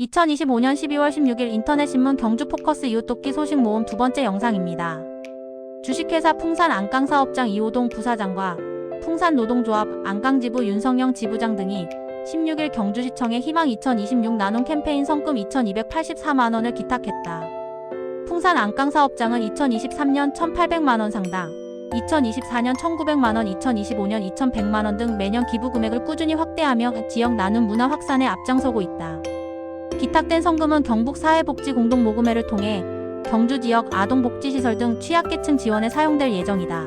2025년 12월 16일 인터넷신문 경주 포커스 이웃 돕기 소식 모음 두 번째 영상입니다. 주식회사 풍산 안강사업장 이호동 부사장과 풍산 노동조합 안강지부 윤성영 지부장 등이 16일 경주시청에 희망 2026 나눔 캠페인 성금 2,284만원을 기탁했다. 풍산 안강사업장은 2023년 1,800만원 상당, 2024년 1,900만원, 2025년 2,100만원 등 매년 기부 금액을 꾸준히 확대하며 지역 나눔 문화 확산에 앞장서고 있다. 기탁된 성금은 경북 사회복지공동모금회를 통해 경주 지역 아동복지시설 등 취약계층 지원에 사용될 예정이다.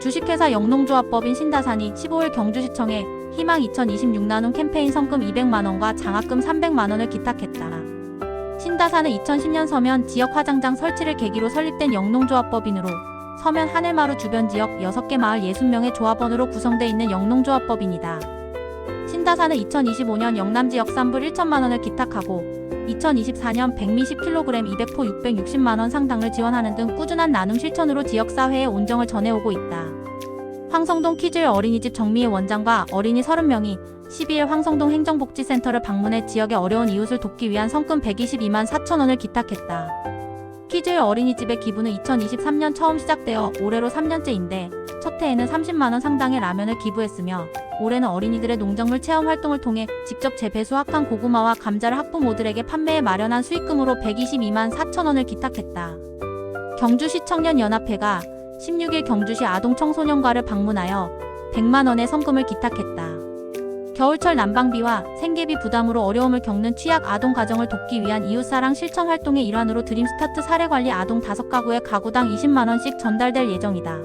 주식회사 영농조합법인 신다산이 15일 경주시청에 희망 2026 나눔 캠페인 성금 200만원과 장학금 300만원을 기탁했다. 신다산은 2010년 서면 지역 화장장 설치를 계기로 설립된 영농조합법인으로 서면 하늘마루 주변 지역 6개 마을 60명의 조합원으로 구성돼 있는 영농조합법인이다. 신다산은 2025년 영남 지역 산불 1천만 원을 기탁하고 2024년 백미 10kg 200포 660만 원 상당을 지원하는 등 꾸준한 나눔 실천으로 지역 사회에 온정을 전해오고 있다. 황성동 키즈의 어린이집 정미애 원장과 어린이 30명이 12일 황성동 행정복지센터를 방문해 지역의 어려운 이웃을 돕기 위한 성금 122만 4천 원을 기탁했다. 키즈의 어린이집의 기부는 2023년 처음 시작되어 올해로 3년째인데 첫 해에는 30만 원 상당의 라면을 기부했으며 올해는 어린이들의 농작물 체험 활동을 통해 직접 재배 수확한 고구마와 감자를 학부모들에게 판매해 마련한 수익금으로 122만 4천 원을 기탁했다. 경주시 청년연합회가 16일 경주시 아동청소년과를 방문하여 100만 원의 성금을 기탁했다. 겨울철 난방비와 생계비 부담으로 어려움을 겪는 취약 아동 가정을 돕기 위한 이웃사랑 실천 활동의 일환으로 드림스타트 사례관리 아동 5가구에 가구당 20만 원씩 전달될 예정이다.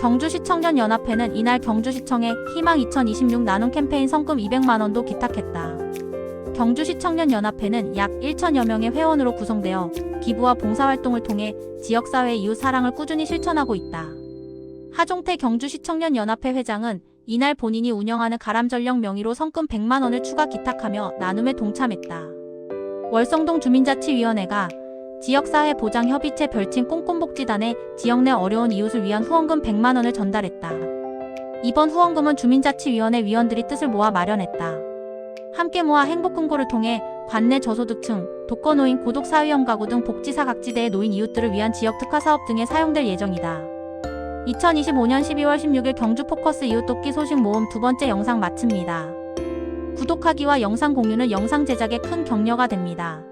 경주시 청년연합회는 이날 경주시청에 희망 2026 나눔 캠페인 성금 200만 원도 기탁했다. 경주시 청년연합회는 약 1천여 명의 회원으로 구성되어 기부와 봉사활동을 통해 지역사회 이웃 사랑을 꾸준히 실천하고 있다. 하종태 경주시 청년연합회 회장은 이날 본인이 운영하는 가람전령 명의로 성금 100만 원을 추가 기탁하며 나눔에 동참했다. 월성동 주민자치위원회가 지역사회 보장 협의체 별칭 꼼꼼복지단에 지역 내 어려운 이웃을 위한 후원금 100만 원을 전달했다. 이번 후원금은 주민자치위원회 위원들이 뜻을 모아 마련했다. 함께 모아 행복금고를 통해 관내 저소득층, 독거노인, 고독사회형 가구 등 복지사 각지대의 노인 이웃들을 위한 지역 특화 사업 등에 사용될 예정이다. 2025년 12월 16일 경주 포커스 이웃돕기 소식 모음 두 번째 영상 마칩니다. 구독하기와 영상 공유는 영상 제작에 큰 격려가 됩니다.